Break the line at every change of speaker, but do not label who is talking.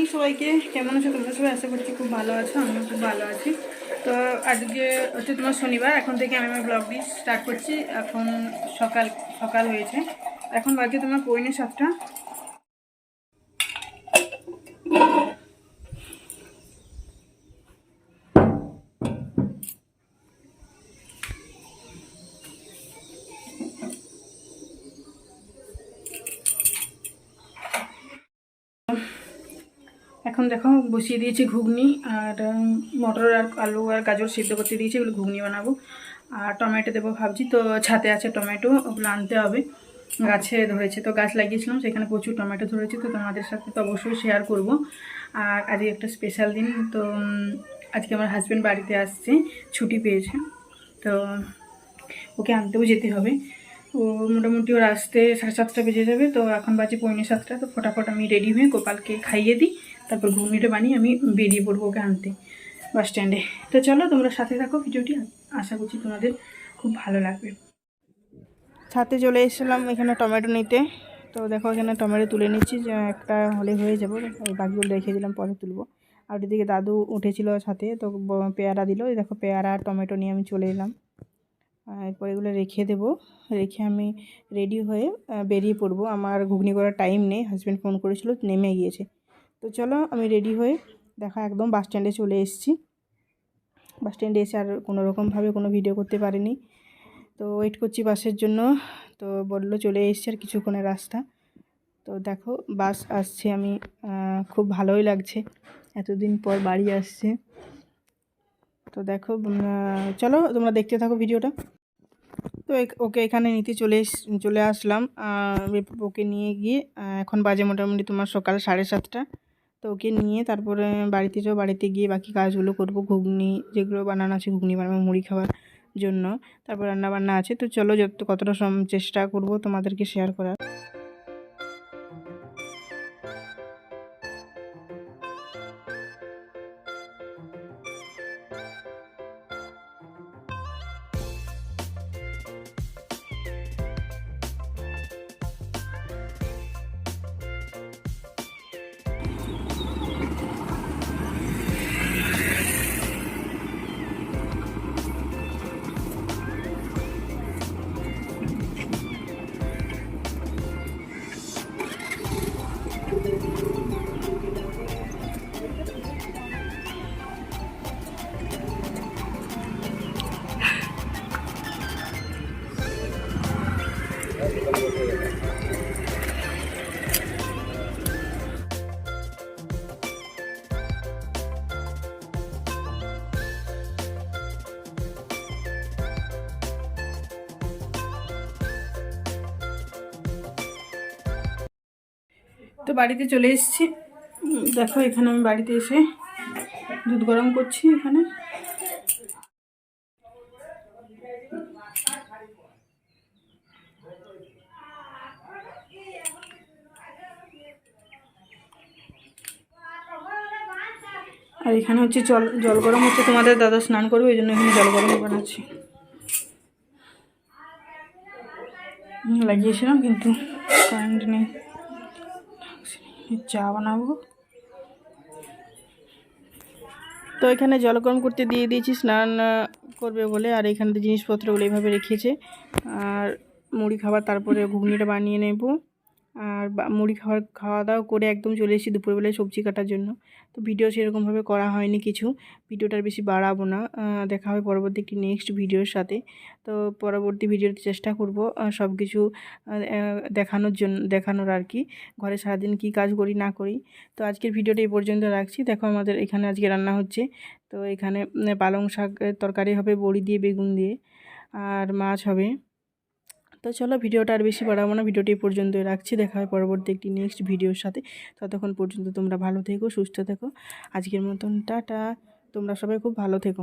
Morning সবাইকে কেমন আছো? তোমরা সবাই আশা করছি খুব ভালো আছো, আমিও খুব ভালো আছি। তো আজকে হচ্ছে তোমার শনিবার, এখন থেকে আমি আমার ব্লগটি স্টার্ট করছি। এখন সকাল সকাল হয়েছে। এখন বাজে তোমার পৌনে সাতটা। এখন দেখো বসিয়ে দিয়েছি ঘুগনি আর মটর আর আলু আর গাজর সিদ্ধ করতে দিয়েছি, এগুলো ঘুগনি বানাবো। আর টমেটো দেবো ভাবছি, তো ছাতে আছে টমেটো, ওগুলো আনতে হবে। গাছে ধরেছে, তো গাছ লাগিয়েছিলাম, সেখানে প্রচুর টমেটো ধরেছে, তো তোমাদের সাথে তো অবশ্যই শেয়ার করব। আর আজকে একটা স্পেশাল দিন, তো আজকে আমার হাজব্যান্ড বাড়িতে আসছে, ছুটি পেয়েছে, তো ওকে আনতেও যেতে হবে। ও মোটামুটি ওর আসতে সাড়ে সাতটা বেজে যাবে, তো এখন বাজে পৌনে সাতটা, তো ফটাফট আমি রেডি হয়ে গোপালকে খাইয়ে দিই। তারপর ঘুগনিটা বানিয়ে আমি বেরিয়ে পড়ব ওকে আনতে বাস স্ট্যান্ডে তো চলো, তোমরা সাথে থাকো ভিডিওটি। আশা করছি তোমাদের খুব ভালো লাগবে। ছাতে চলে এসেছিলাম এখানে টমেটো নিতে। তো দেখো, এখানে টমেটো তুলে নিচ্ছি। একটা হলে হয়ে যাব। বাকিগুলো রেখে দিলাম, পরে তুলবো। আর ওদিকে দাদু উঠেছিল ছাতে তো পেয়ারা দিল। দেখো, পেয়ারা আর টমেটো নিয়ে আমি চলে এলাম। এরপর এগুলো রেখে দেবো। রেখে আমি রেডি হয়ে বেরিয়ে পড়ব। আমার ঘুগনি করার টাইম নেই। হাজব্যান্ড ফোন করেছিল, নেমে গিয়েছে। তো চলো আমি রেডি হয়ে দেখা একদম বাস স্ট্যান্ডে চলে এসেছি। বাস স্ট্যান্ডে এসে আর কোনো রকমভাবে কোনো ভিডিও করতে পারিনি। তো ওয়েট করছি বাসের জন্য। তো বলল চলে এসছে আর কিছুক্ষণের রাস্তা। তো দেখো বাস আসছে আমি খুব ভালোই লাগছে। এতদিন পর বাড়ি আসছে। তো দেখো চলো তোমরা দেখতে থাকো ভিডিওটা তো ওকে এখানে নিতে চলে চলে আসলাম। ওকে নিয়ে গিয়ে এখন বাজে মোটামুটি তোমার সকাল সাড়ে সাতটা। তো ওকে নিয়ে তারপরে বাড়িতে যাও বাড়িতে গিয়ে বাকি কাজগুলো করব, ঘুগনি যেগুলো বানানো আছে, ঘুগনি বানাবো, মুড়ি খাওয়ার জন্য। তারপর রান্নাবান্না আছে। তো চলো যত কতটা সম চেষ্টা করব তোমাদেরকে শেয়ার করার। তো বাড়িতে চলে এসেছি। দেখো, এখানে আমি বাড়িতে এসে দুধ গরম করছি এখানে। আর এখানে হচ্ছে জল জল গরম হচ্ছে, তোমাদের দাদা স্নান করবে, ওই জন্য এখানে জল গরম বানাচ্ছি। লাগিয়েছিলাম, কিন্তু কারেন্ট নেই। চা বানাবো। তো এখানে জল গরম করতে দিয়ে দিয়েছি, স্নান করবে বলে, আর এখানে জিনিসপত্রগুলো এইভাবে রেখেছে। আর মুড়ি খাবার তারপরে ঘুগনিটা বানিয়ে নেব। আর মুড়ি খাওয়ার খাওয়া দাওয়া করে একদম চলে এসেছি দুপুরবেলায় সবজি কাটার জন্য। তো ভিডিও সেরকমভাবে করা হয়নি কিছু। ভিডিওটার বেশি বাড়াবো না। দেখা হবে পরবর্তী একটি নেক্সট ভিডিওর সাথে। তো পরবর্তী ভিডিওতে চেষ্টা করব সব কিছু দেখানোর জন্য, দেখানোর আর কি। ঘরে সারাদিন কী কাজ করি, না করি। তো আজকের ভিডিওটা এই পর্যন্ত রাখছি। দেখো আমাদের এখানে আজকে রান্না হচ্ছে। তো এখানে পালং শাক তরকারি হবে, বড়ি দিয়ে, বেগুন দিয়ে। আর মাছ হবে। তো চলো ভিডিওটা আর বেশি বাড়াবো না। ভিডিওটি পর্যন্ত রাখছি। দেখা হয় পরবর্তী একটি নেক্সট ভিডিওর সাথে। ততক্ষণ পর্যন্ত তোমরা ভালো থেকো, সুস্থ থেকো। আজকের মতন টাটা। তোমরা সবাই খুব ভালো থেকো।